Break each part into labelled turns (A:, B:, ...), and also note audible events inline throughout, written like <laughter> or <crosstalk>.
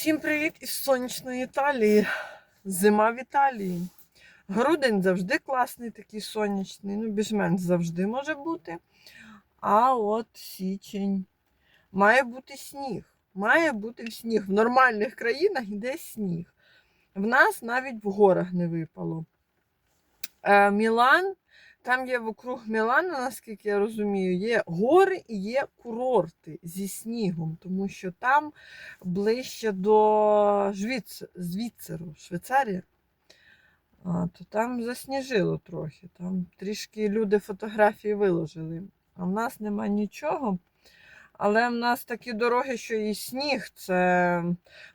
A: Всім привіт із сонячної Італії. Зима в Італії. Грудень завжди класний, такий сонячний. Ну, більш-менш завжди може бути. А от січень. Має бути сніг. Має бути сніг. В нормальних країнах йде сніг. В нас навіть в горах не випало. Е, Мілан, там є вокруг Мілана, наскільки я розумію, є гори і є курорти зі снігом, тому що там ближче до. Звіцеру, Швейцарія. А, то там засніжило трохи. Там трішки люди фотографії виложили. А в нас нема нічого. Але в нас такі дороги, що і сніг, це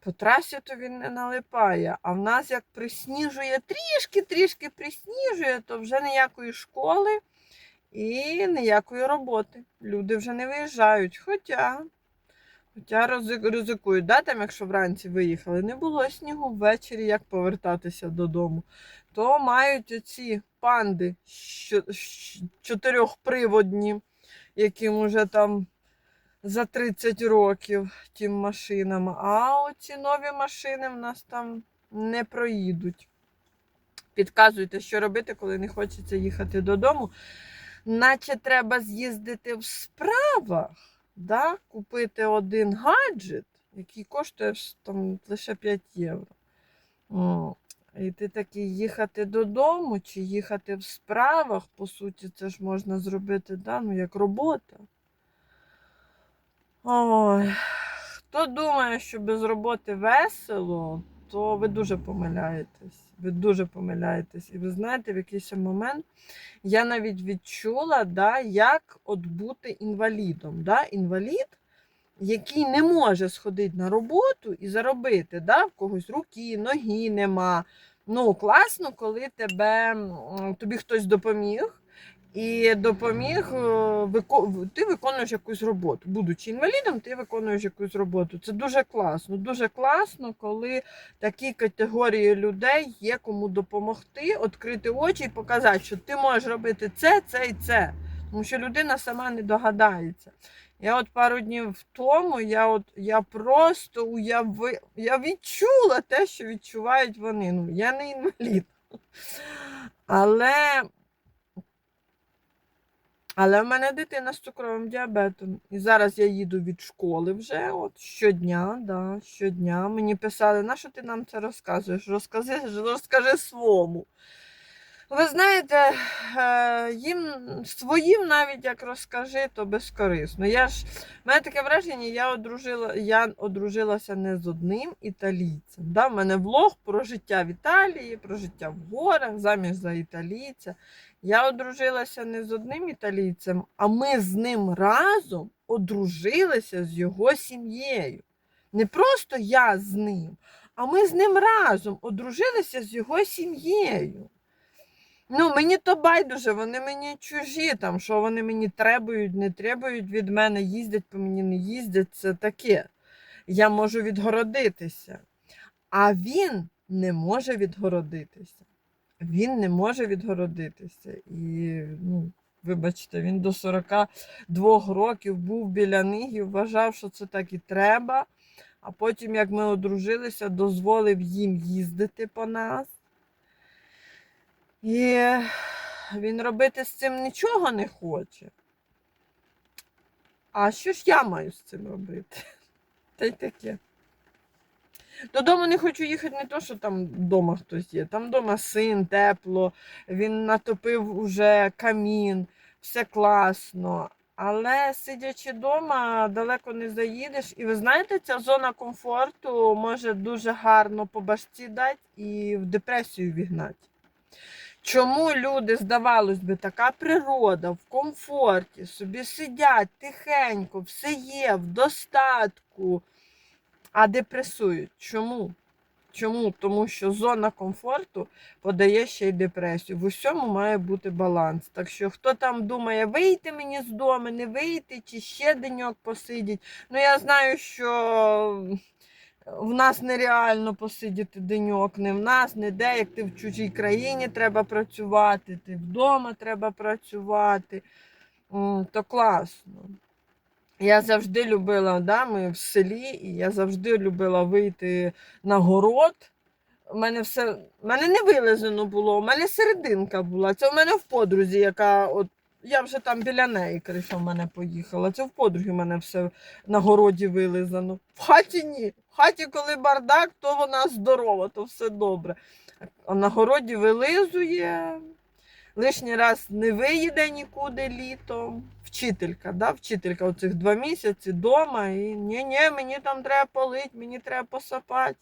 A: по трасі то він не налипає. А в нас як присніжує, трішки-трішки присніжує, то вже ніякої школи і ніякої роботи. Люди вже не виїжджають. Хоча, хоча ризикують, да, там, якщо вранці виїхали, не було снігу ввечері, як повертатися додому, то мають оці панди чотирьохприводні, яким уже там за 30 років тим машинам. А оці нові машини в нас там не проїдуть. Підказуйте, що робити, коли не хочеться їхати додому. Наче треба з'їздити в справах, да? купити один гаджет, який коштує там лише 5 євро. О, І ти такий їхати додому чи їхати в справах, по суті, це ж можна зробити да? ну, як робота. Ой, хто думає, що без роботи весело, то ви дуже помиляєтесь. Ви дуже помиляєтесь. І ви знаєте, в якийсь момент я навіть відчула, да, як от бути інвалідом. Да? Інвалід, який не може сходити на роботу і заробити, да? в когось руки, ноги нема. Ну, класно, коли тебе, тобі хтось допоміг. І допоміг, е, ти виконуєш якусь роботу. Будучи інвалідом, ти виконуєш якусь роботу. Це дуже класно. Дуже класно, коли такі категорії людей є кому допомогти, відкрити очі і показати, що ти можеш робити це, це і це. Тому що людина сама не догадається. Я от пару днів тому я от я просто уяви, я відчула те, що відчувають вони. Ну, я не інвалід. Але але в мене дитина з цукровим діабетом. І зараз я їду від школи вже от щодня, да, щодня. Мені писали, на що ти нам це розказуєш? Розкажи, розкажи свому. Ви знаєте, е, їм своїм навіть як розкажи, то безкорисно. Я ж, в мене таке враження, я, одружила, я одружилася не з одним італійцем. Да? В мене влог про життя в Італії, про життя в горах, заміж за італійця. Я одружилася не з одним італійцем, а ми з ним разом одружилися з його сім'єю. Не просто я з ним, а ми з ним разом одружилися з його сім'єю. Ну, мені то байдуже, вони мені чужі, там, що вони мені требують, не требують від мене, їздять по мені, не їздять, це таке. Я можу відгородитися. А він не може відгородитися. Він не може відгородитися. І, ну, вибачте, він до 42 років був біля них і вважав, що це так і треба. А потім, як ми одружилися, дозволив їм їздити по нас. І він робити з цим нічого не хоче. А що ж я маю з цим робити? Та й таке. Додому не хочу їхати не то, що там вдома хтось є. Там вдома син, тепло, він натопив уже камін, все класно. Але сидячи вдома, далеко не заїдеш. І ви знаєте, ця зона комфорту може дуже гарно по башці дати і в депресію вігнати. Чому люди, здавалось би, така природа в комфорті, собі сидять тихенько, все є, в достатку, а депресують? Чому? Чому? Тому що зона комфорту подає ще й депресію. В усьому має бути баланс. Так що, хто там думає, вийти мені з дому, не вийти, чи ще деньок посидіть. Ну, я знаю, що в нас нереально посидіти деньок, не в нас, не де, як ти в чужій країні треба працювати, ти вдома треба працювати. То класно. Я завжди любила, да, ми в селі, і я завжди любила вийти на город. У мене все, у мене не вилизано було, у мене серединка була. Це в мене в подрузі, яка от. Я вже там біля неї криша в мене поїхала. Це в подруги в мене все на городі вилизано. В хаті ні. В хаті, коли бардак, то вона здорова, то все добре. А на городі вилизує, лишній раз не виїде нікуди літом. Вчителька, да? вчителька оцих два місяці вдома. І ні-ні, мені там треба полить, мені треба посапати.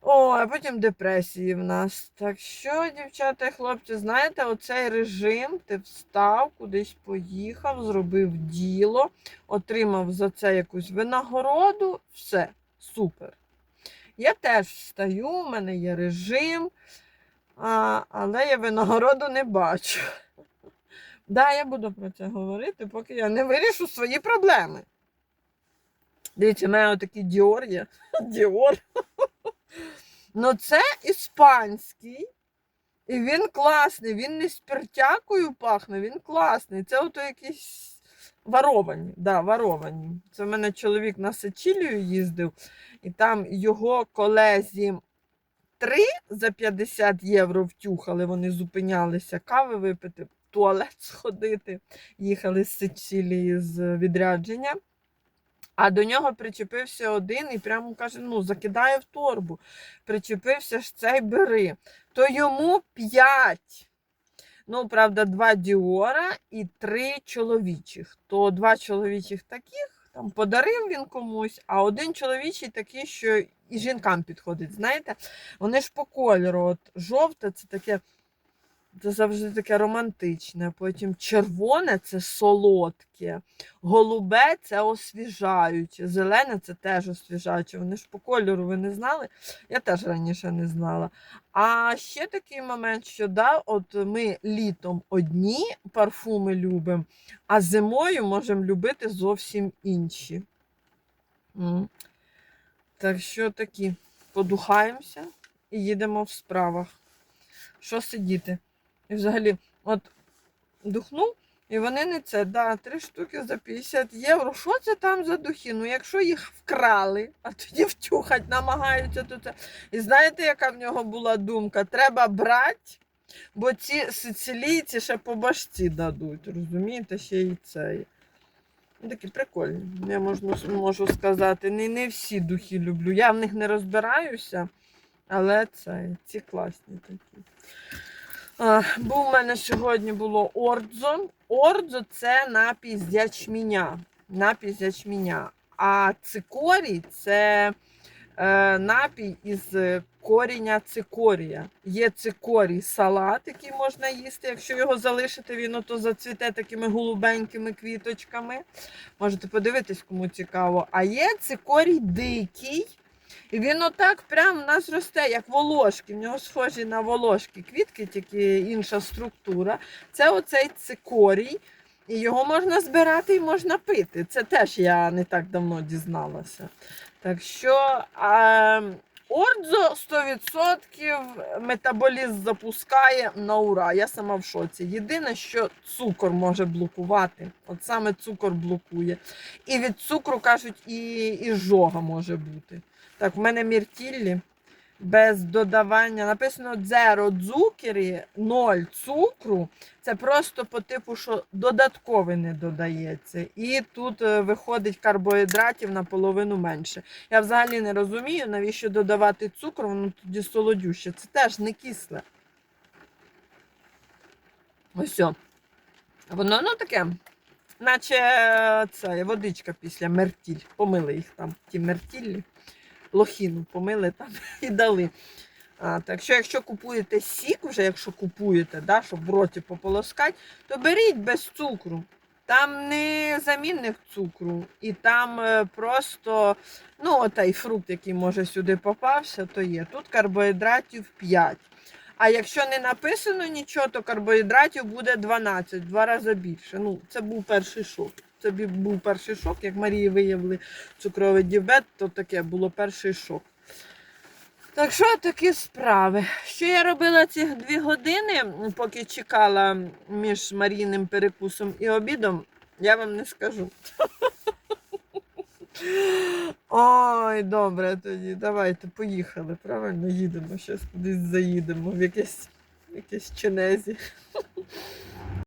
A: О, а потім депресії в нас. Так що, дівчата і хлопці, знаєте, оцей режим, ти встав, кудись поїхав, зробив діло, отримав за це якусь винагороду, все, супер. Я теж встаю, у мене є режим, а, але я винагороду не бачу. Да, я буду про це говорити, поки я не вирішу свої проблеми. Дивіться, в мене отакий Діор є. <laughs> Діор. Ну, це іспанський. І він класний, він не спиртякою пахне, він класний. Це ото якісь варовані. Да, варовані. Це в мене чоловік на Сицилію їздив, і там його колезі три за 50 євро втюхали, вони зупинялися, кави випити, туалет сходити, їхали з Сицилії з відрядження. А до нього причепився один і прямо каже: ну, закидає в торбу. Причепився ж цей бери. То йому п'ять. Ну, правда, два діора і три чоловічих. То два чоловічих таких там подарив він комусь, а один чоловічий такий, що і жінкам підходить. Знаєте, вони ж по кольору. От жовте це таке. Це завжди таке романтичне. Потім червоне це солодке, голубе це освіжаюче, зелене це теж освіжаюче. Вони ж по кольору ви не знали? Я теж раніше не знала. А ще такий момент, що да, от ми літом одні парфуми любимо, а зимою можемо любити зовсім інші. Так що такі, подухаємося і їдемо в справах. Що сидіти? І взагалі, от духнув, і вони не це, да, три штуки за 50 євро. Що це там за духи? Ну, якщо їх вкрали, а тоді втюхать, намагаються то це. І знаєте, яка в нього була думка? Треба брати, бо ці сицилійці ще по башці дадуть. Розумієте, ще і це. Ну, Такі прикольні. Я можу, можу сказати, не, не всі духи люблю. Я в них не розбираюся, але це ці класні такі. А, був у мене сьогодні було ордзо. Ордзо це напій з ячменя. Напій з ячменя. А цикорій це е, напій із коріння цикорія. Є цикорій салат, який можна їсти. Якщо його залишити, він ото зацвіте такими голубенькими квіточками. Можете подивитись, кому цікаво. А є цикорій дикий. І він отак прямо в нас росте, як волошки. В нього схожі на волошки квітки, тільки інша структура. Це оцей цикорій. І його можна збирати і можна пити. Це теж я не так давно дізналася. Так що а, Ордзо 100% метаболізм запускає на ура. Я сама в шоці. Єдине, що цукор може блокувати. От саме цукор блокує. І від цукру кажуть, і, і жога може бути. Так, в мене міртіллі без додавання. Написано дзеро дзукері, ноль цукру. Це просто по типу, що додаткове не додається. І тут е, виходить карбоїдратів наполовину менше. Я взагалі не розумію, навіщо додавати цукор, воно тоді солодюще. Це теж не кисле. Ось. Воно ну таке, наче це водичка після мертіль. Помили їх там, ті мертіллі лохіну помили там <laughs> і дали. А, Так що, якщо купуєте сік, вже якщо купуєте, да, щоб в роті пополоскати, то беріть без цукру. Там не замінник цукру, і там е, просто ну, отай фрукт, який може сюди попався, то є. Тут карбоїдратів 5. А якщо не написано нічого, то карбоїдратів буде 12, в два рази більше. Ну, Це був перший шок. Це бі- був перший шок. Як Марії виявили цукровий діабет, то таке було перший шок. Так що такі справи. Що я робила ці дві години, поки чекала між Марійним перекусом і обідом, я вам не скажу. <laughs> Ой, добре тоді. Давайте, поїхали. Правильно їдемо. Зараз кудись заїдемо в якесь, в якесь Ченезі. <laughs>